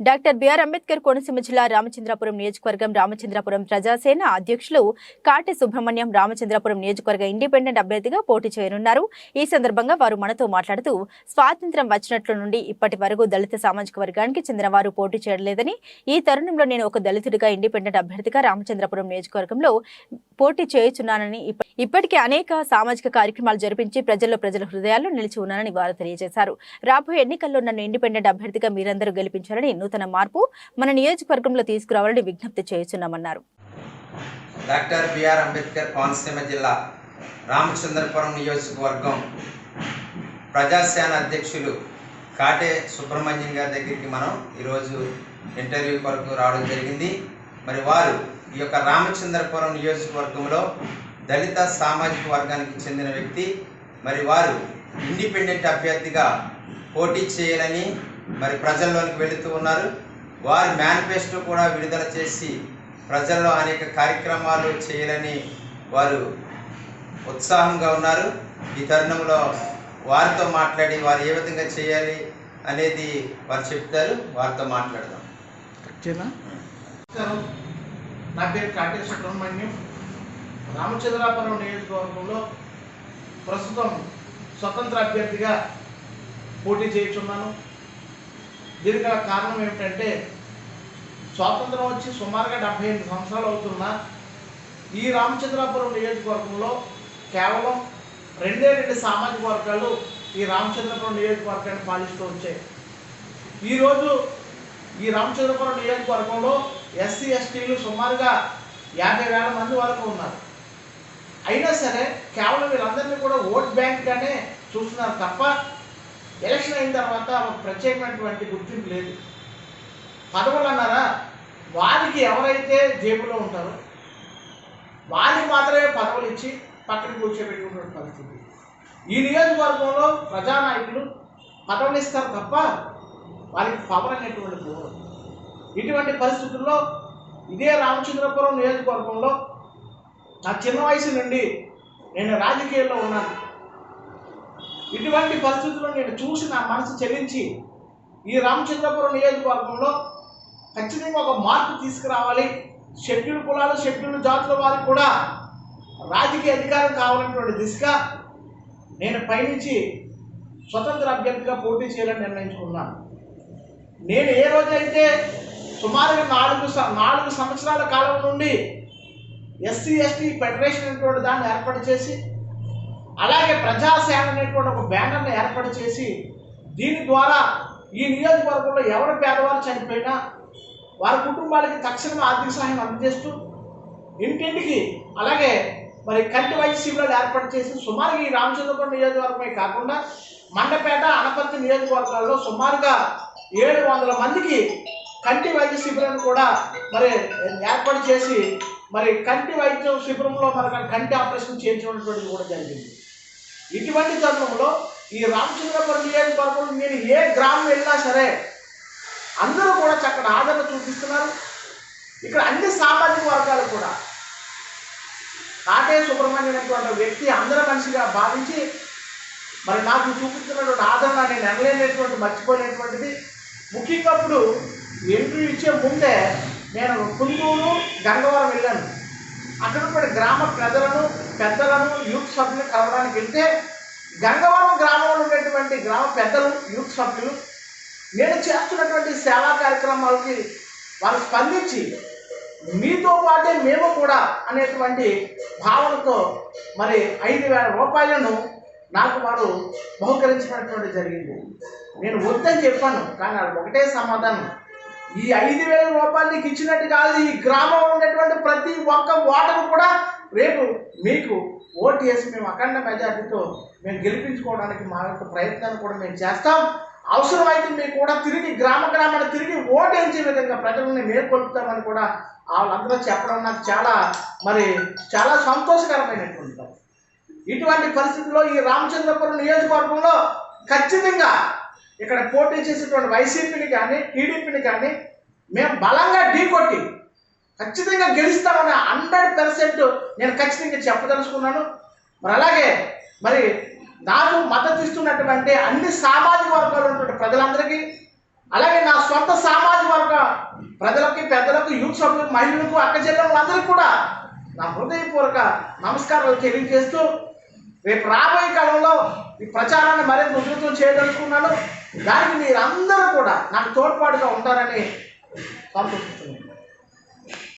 Doctor BR Ambedkar Konaseema జిల్లా రామచంద్రపురం నియోజకవర్గం రామచంద్రపురం ప్రజాసేన అధ్యక్షులు కాటి సుబ్రహ్మణ్యం రామచంద్రపురం నియోజకవర్గ ఇండిపెండెంట్ అభ్యర్థిగా పోటీ చేయనున్నారు. ఈ సందర్భంగా వారు మనతో మాట్లాడుతూ స్వాతంత్ర్యం వచ్చినట్లు నుండి ఇప్పటి వరకు దళిత సామాజిక వర్గానికి చెందిన వారు పోటీ చేయలేదని ఈ తరుణంలో నేను ఒక దళితుడిగా ఇండిపెండెంట్ అభ్యర్థిగా రామచంద్రపురం నియోజకవర్గంలో పోటీ చేయుచున్నానని ఇప్పటికే అనేక సామాజిక కార్యక్రమాలు జరిపించి ప్రజల్లో ప్రజల హృదయాల్లో నిలిచి ఉన్నానని వారు తెలియజేశారు. రాబోయే ఎన్నికల్లో నన్ను ఇండిపెండెంట్ అభ్యర్థిగా మీరందరూ గెలిపించారని నూతన మార్పు మన నియోజకవర్గంలో తీసుకురావాలని విజ్ఞప్తి చేస్తున్నామన్నారు. Doctor B R Ambedkar Konaseema జిల్లా రామచంద్రపురం నియోజకవర్గం ప్రజాసేన అధ్యక్షులు కాటే సుబ్రహ్మణ్యం గారి దగ్గరికి మనం ఈరోజు ఇంటర్వ్యూ కొరకు రావడం జరిగింది. మరి వారు ఈ యొక్క రామచంద్రపురం నియోజకవర్గంలో దళిత సామాజిక వర్గానికి చెందిన వ్యక్తి. మరి వారు ఇండిపెండెంట్ అభ్యర్థిగా పోటీ చేయాలని మరి ప్రజల్లోనికి వెళుతూ ఉన్నారు. వారి మేనిఫెస్టో కూడా విడుదల చేసి ప్రజల్లో అనేక కార్యక్రమాలు చేయాలని వారు ఉత్సాహంగా ఉన్నారు. ఈ తరుణంలో వారితో మాట్లాడి వారు ఏ విధంగా చేయాలి అనేది వారు చెప్తారు. వారితో మాట్లాడదాం. నా పేరు కాటే సుబ్రహ్మణ్యం. రామచంద్రాపురం నియోజకవర్గంలో ప్రస్తుతం స్వతంత్ర అభ్యర్థిగా పోటీ చేయుచున్నాను. దీనికి కారణం ఏమిటంటే స్వాతంత్రం వచ్చి సుమారుగా డెబ్బై ఎనిమిది సంవత్సరాలు అవుతున్నా ఈ రామచంద్రాపురం నియోజకవర్గంలో కేవలం రెండే రెండు సామాజిక వర్గాలు ఈ రామచంద్రపురం నియోజకవర్గాన్ని పాలిస్తూ వచ్చాయి. ఈరోజు ఈ రామచంద్రపురం నియోజకవర్గంలో ఎస్సీ ఎస్టీలు సుమారుగా యాభై వేల మంది వరకు ఉన్నారు. అయినా సరే కేవలం వీళ్ళందరినీ కూడా ఓట్ బ్యాంక్గానే చూస్తున్నారు తప్ప ఎలక్షన్ అయిన తర్వాత ఒక ప్రత్యేకమైనటువంటి గుర్తింపు లేదు. పదవులు అన్నారా? వారికి ఎవరైతే జేబులో ఉంటారో వారికి మాత్రమే పదవులు ఇచ్చి పక్కన కూర్చోబెట్టుకున్న పరిస్థితి. ఈ నియోజకవర్గంలో ప్రజానాయకులు పదవులు ఇస్తారు తప్ప వారికి పవర్ అనేటువంటి పోరు. ఇటువంటి పరిస్థితుల్లో ఇదే రామచంద్రపురం నియోజకవర్గంలో నా చిన్న వయసు నుండి నేను రాజకీయాల్లో ఉన్నాను. ఇటువంటి పరిస్థితుల్లో నేను చూసి నా మనసు చెల్లించి ఈ రామచంద్రపురం నియోజకవర్గంలో ఖచ్చితంగా ఒక మార్పు తీసుకురావాలి. షెడ్యూల్ కులాలు షెడ్యూల్ జాతుల వారికి కూడా రాజకీయ అధికారం కావాలన్నటువంటి దిశగా నేను పయనించి స్వతంత్ర అభ్యర్థిగా పోటీ చేయాలని నిర్ణయించుకున్నాను. నేను ఏ రోజైతే సుమారుగా నాలుగు నాలుగు సంవత్సరాల కాలం నుండి ఎస్సీ ఎస్టీ ఫెడరేషన్ అనేటువంటి దాన్ని ఏర్పాటు చేసి అలాగే ప్రజాసేవ అనేటువంటి ఒక బ్యానర్ని ఏర్పాటు చేసి దీని ద్వారా ఈ నియోజకవర్గంలో ఎవరు పేదవారు చనిపోయినా వారి కుటుంబాలకి తక్షణమే ఆర్థిక సహాయం అందజేస్తూ ఇంటింటికి అలాగే మరి కంటి వైద్య శిబిరాలు ఏర్పాటు చేసి సుమారుగా ఈ రామచంద్రపురం నియోజకవర్గమే కాకుండా మండపేట అనపర్తి నియోజకవర్గాల్లో సుమారుగా ఏడు వందల మందికి కంటి వైద్య శిబిరాన్ని కూడా మరి ఏర్పాటు చేసి మరి కంటి వైద్యం శిబిరంలో మరి కంటి ఆపరేషన్ చేయించినటువంటిది కూడా జరిగింది. ఇటువంటి తరుణంలో ఈ రామచంద్రపురం నియోజకవర్గంలో నేను ఏ గ్రామం వెళ్ళినా సరే అందరూ కూడా చక్కటి ఆదరణ చూపిస్తున్నారు. ఇక్కడ అన్ని సామాజిక వర్గాలు కూడా కాటే సుబ్రహ్మణ్యం అనేటువంటి వ్యక్తి అందరి మనిషిగా భావించి మరి నాకు చూపుతున్నటువంటి ఆదరణ నేను ఎనలేనటువంటి మర్చిపోలేనటువంటిది. ముఖ్యంగా ఇప్పుడు ఎంట్రీ ఇచ్చే ముందే నేను కుందూరు గంగవరం వెళ్ళాను. అక్కడ గ్రామ ప్రజలను పెద్దలను యూత్ సభ్యులు కలవడానికి వెళ్తే గంగవరం గ్రామంలో ఉండేటువంటి గ్రామ పెద్దలు యూత్ సభ్యులు నేను చేస్తున్నటువంటి సేవా కార్యక్రమాలకి వారు స్పందించి మీతో పాటే మేము కూడా అనేటువంటి భావనతో మరి ఐదు వేల రూపాయలను నాకు వారు బహుకరించినటువంటి జరిగింది. నేను వద్దని చెప్పాను కానీ అది ఒకటే సమాధానం. ఈ ఐదు వేల రూపాయలు నీకు ఇచ్చినట్టు కాదు ఈ గ్రామంలో ఒక్క ఓటరు కూడా రేపు మీకు ఓటు వేసి మేము అఖండ మెజార్టీతో మేము గెలిపించుకోవడానికి మా యొక్క ప్రయత్నాన్ని కూడా మేము చేస్తాం. అవసరమైతే మీకు కూడా తిరిగి గ్రామ గ్రామాన్ని తిరిగి ఓటేంచే విధంగా ప్రజలను మేల్కొల్పుతామని కూడా వాళ్ళందరూ చెప్పడం నాకు చాలా మరి చాలా సంతోషకరమైనటువంటి ఇటువంటి పరిస్థితుల్లో ఈ రామచంద్రపురం నియోజకవర్గంలో ఖచ్చితంగా ఇక్కడ పోటీ చేసేటువంటి వైసీపీని కానీ టీడీపీని కానీ మేము బలంగా ఢీకొట్టి ఖచ్చితంగా గెలుస్తామని హండ్రెడ్ పర్సెంట్ నేను ఖచ్చితంగా చెప్పదలుచుకున్నాను. మరి అలాగే మరి నాకు మద్దతు ఇస్తున్నటువంటి అన్ని సామాజిక వర్గాలు ఉన్నటువంటి ప్రజలందరికీ అలాగే నా సొంత సామాజిక వర్గ ప్రజలకి పెద్దలకు యూత్ సభ్యులకు మహిళలకు అక్క కూడా నా హృదయపూర్వక నమస్కారాలు తెలియజేస్తూ రేపు రాబోయే కాలంలో ఈ ప్రచారాన్ని మరింత ఉధృతం చేయదలుచుకున్నాను. దానికి మీరందరూ కూడా నాకు తోడ్పాటుగా ఉంటారని సంతోషిస్తున్నాను.